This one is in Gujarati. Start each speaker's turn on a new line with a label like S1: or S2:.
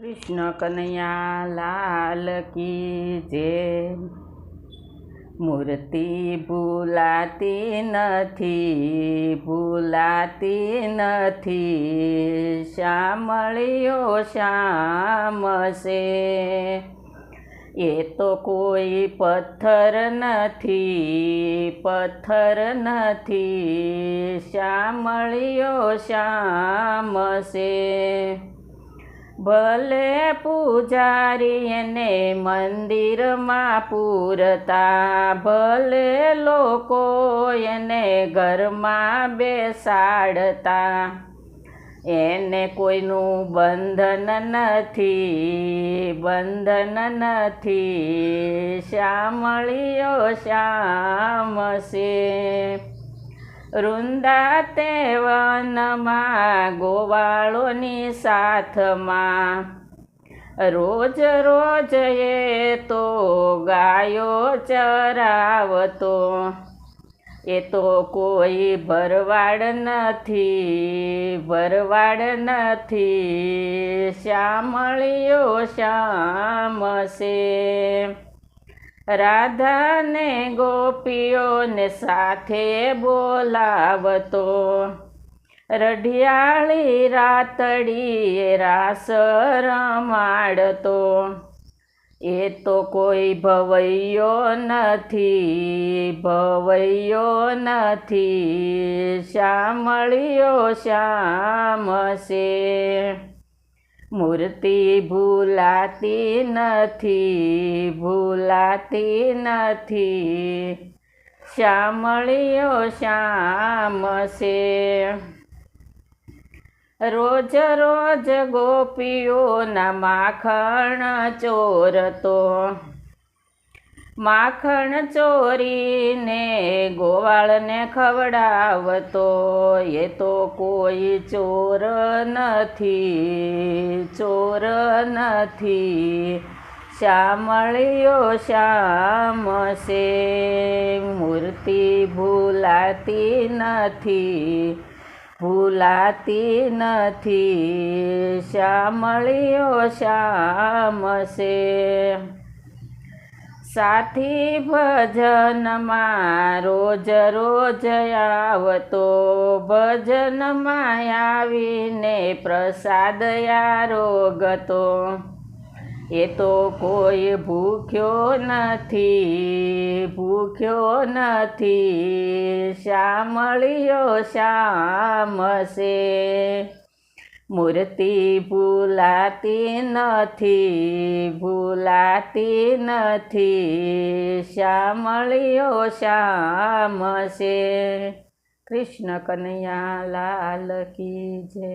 S1: કૃષ્ણ કનૈયા લાલ કી જે. મૂર્તિ ભૂલાતી નથી ભૂલાતી નથી. શ્યામળિયો શ્યામ છે એ તો કોઈ પથ્થર નથી પથ્થર નથી. શ્યામળિયો શ્યામ છે ભલે પૂજારી એને મંદિરમાં પૂરતા, ભલે લોકો એને ઘરમાં બેસાડતા. એને કોઈનું બંધન નથી બંધન નથી. શ્યામળીઓ શ્યામ છે વૃંદા તે વનમાં ગોવાળોની સાથમાં. રોજ રોજ એ તો ગાયો ચરાવતો. એ તો કોઈ ભરવાડ નથી ભરવાડ નથી. શ્યામળિયો શ્યામ છે રાધાને ગોપીઓને સાથે બોલાવતો. રઢિયાળી રાતડીએ રાસ રમાડતો. એ તો કોઈ ભવૈયો નથી ભવૈયો નથી. શ્યામળિયો શ્યામ છે મૂર્તિ ભૂલાતી નથી ભૂલાતી નથી. શ્યામળિયો શ્યામ છે. રોજ રોજ ગોપીઓના માખણ ચોરતો. માખણ ચોરીને ગોવાળને ખવડાવતો, એ તો કોઈ ચોર નથી ચોર નથી. શ્યામળિયો શ્યામ છે, મૂર્તિ ભૂલાતી નથી ભૂલાતી નથી. શ્યામળિયો શ્યામ છે. સાથી ભજનમાં રોજ રોજ આવતો. ભજનમાં આવીને પ્રસાદ આરોગતો એ તો કોઈ ભૂખ્યો નથી ભૂખ્યો નથી. શ્યામળિયો શ્યામ છે. મૂર્તિ ભૂલાતી નથી ભૂલાતી નથી. શ્યામળિયો શ્યામ છે. કૃષ્ણ કનૈયા લાલ કી જય.